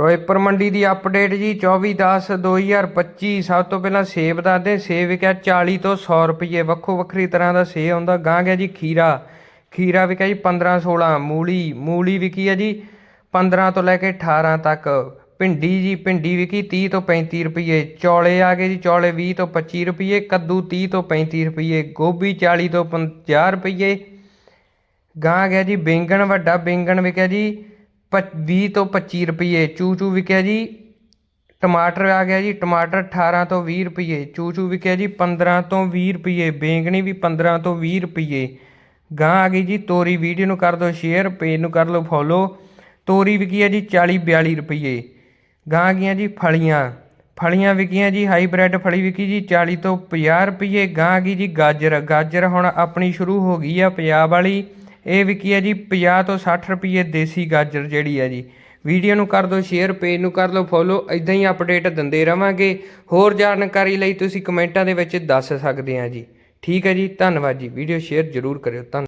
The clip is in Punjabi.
ਫਿਰੋਜ਼ਪੁਰ ਮੰਡੀ ਦੀ ਅਪਡੇਟ ਜੀ 24/10/2025 ਸਭ ਤੋਂ ਪਹਿਲਾਂ ਸੇਬ ਦੱਸਦੇ ਸੇਬ ਵਿਕਿਆ 40 ਤੋਂ 100 ਰੁਪਏ ਵੱਖੋ ਵੱਖਰੀ ਤਰ੍ਹਾਂ ਦਾ ਸੇਬ ਆਉਂਦਾ। ਗਾਂ ਗਿਆ ਜੀ ਖੀਰਾ। ਖੀਰਾ ਵਿਕਿਆ ਜੀ 15 16 ਮੂਲੀ। ਮੂਲੀ ਵਿਕੀ ਹੈ ਜੀ 15 ਤੋਂ ਲੈ ਕੇ 18 ਤੱਕ। ਭਿੰਡੀ ਜੀ, ਭਿੰਡੀ ਵਿਕੀ 30 ਤੋਂ 35 ਰੁਪਏ ਚੌਲੇ ਆ ਗਏ ਜੀ, ਚੌਲੇ 20 ਤੋਂ 25 ਰੁਪਏ ਕੱਦੂ 30 ਤੋਂ 35 ਰੁਪਏ ਗੋਭੀ 40 ਤੋਂ 50 ਰੁਪਏ ਗਾਂ ਗਿਆ ਜੀ ਬੈਂਗਣ, ਵੱਡਾ ਬੈਂਗਣ ਵਿਕਿਆ ਜੀ 20 ਤੋਂ 25 ਰੁਪਏ ਚੂਚੂ ਵਿਕਿਆ ਜੀ, ਟਮਾਟਰ ਆ ਗਿਆ ਜੀ, ਟਮਾਟਰ 18 ਤੋਂ 20 ਰੁਪਏ ਚੂਚੂ ਵਿਕਿਆ ਜੀ 15 ਤੋਂ 20 ਰੁਪਏ ਬੇਂਗਣੀ ਵੀ 15 ਤੋਂ 20 ਰੁਪਏ ਗਾਂ ਆ ਗਈ ਜੀ, ਤੋਰੀ ਵੀਡੀਓ ਨੂੰ ਕਰ ਦਿਓ ਸ਼ੇਅਰ, ਪੇਜ ਨੂੰ ਕਰ ਲਓ ਫੋਲੋ, ਤੋਰੀ ਵਿਕੀ ਹੈ ਜੀ 40 42 ਰੁਪਏ ਗਾਂ ਗਈਆਂ ਜੀ ਫਲੀਆਂ ਫਲੀਆਂ ਵਿਕੀਆਂ ਜੀ, ਹਾਈਬ੍ਰਿਡ ਫਲੀ ਵਿਕੀ ਜੀ 40 ਤੋਂ 50 ਰੁਪਏ ਗਾਂ ਆ ਗਈ ਜੀ ਗਾਜਰ ਗਾਜਰ ਹੁਣ ਆਪਣੀ ਸ਼ੁਰੂ ਹੋ ਗਈ ਆ ਪੰਜਾਬ ਵਾਲੀ। ਇਹ ਵਿਕੀ ਹੈ ਜੀ? 50 ਤੋਂ 60 ਰੁਪਏ ਦੇਸੀ ਗਾਜਰ ਜਿਹੜੀ ਹੈ ਜੀ। ਵੀਡੀਓ ਨੂੰ ਕਰ ਦਿਓ ਸ਼ੇਅਰ ਪੇਜ ਨੂੰ ਕਰ ਲਓ ਫੋਲੋ ਇਦਾਂ ਹੀ ਅਪਡੇਟ ਦਿੰਦੇ ਰਵਾਂਗੇ। ਹੋਰ ਜਾਣਕਾਰੀ ਲਈ ਤੁਸੀਂ ਕਮੈਂਟਾਂ ਦੇ ਵਿੱਚ ਦੱਸ ਸਕਦੇ ਆ ਜੀ। ਠੀਕ ਹੈ ਜੀ, ਧੰਨਵਾਦ ਜੀ। ਵੀਡੀਓ ਸ਼ੇਅਰ ਜ਼ਰੂਰ ਕਰਿਓ। ਧੰਨ